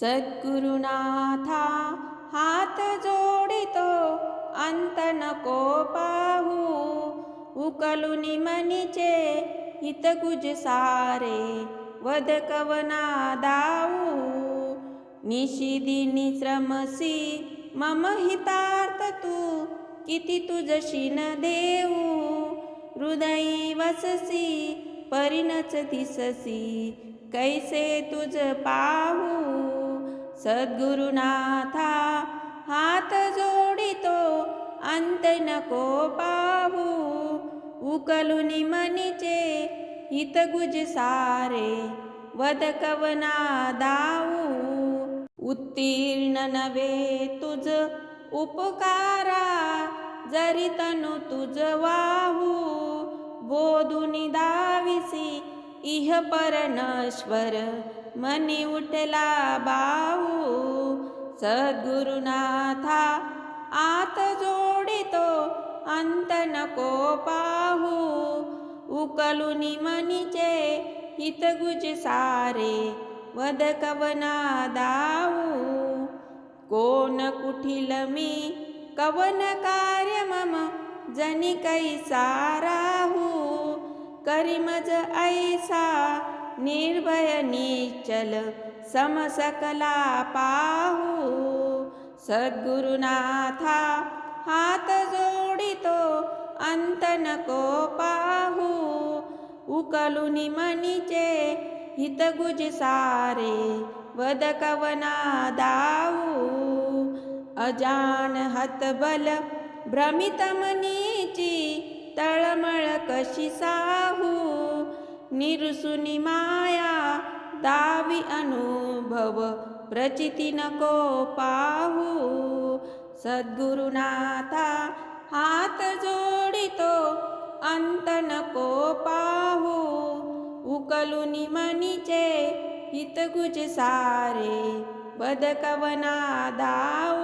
सद्गुरुनाथा हात जोडितो अंत नको पाहू. उकलुनी मनीचे हितगुज सारे वद कवना दाऊ. निशिदिनी श्रमसी मम हितार्थ तू किती तुझशी न देऊ. हृदयी वससी परिणच दिससी कैसे तुझ पाहू. सद्गुरुनाथा हात जोडितो अंत नको पाहू. उकलुनी मनीचे हित गुज सारे वद कवना दाऊ. उत्तीर्ण नवे तुझ उपकारा जरी तनु तुझ वाहू. बोधुनी दाविसी इह पर नश्वर मनी उठला बाऊ सद्गुरुनाथा आत जोडितो अंत नको पाहू। उकलुनी मनीचे हितगुज सारे वद कवना दाऊ कोण कुठील मी कवन कार्य मम जनी कै सारा। करी मज ऐसा निर्भय निचल समसकला पाहू। सद्गुरुनाथा हात जोडितो अंत नको पाहू। उकलुनी मनीचे हितगुज सारे वद कवना दाऊ अजान हतबल भ्रमित मनीची कशी साहू? निरसुनी माया दावी अनुभव प्रचिती नको पाहू. सद्गुरुनाथा हात जोडितो अंत नको पाहू. उकलुनी मनीचे हितगुज सारे बदकवना दाऊ.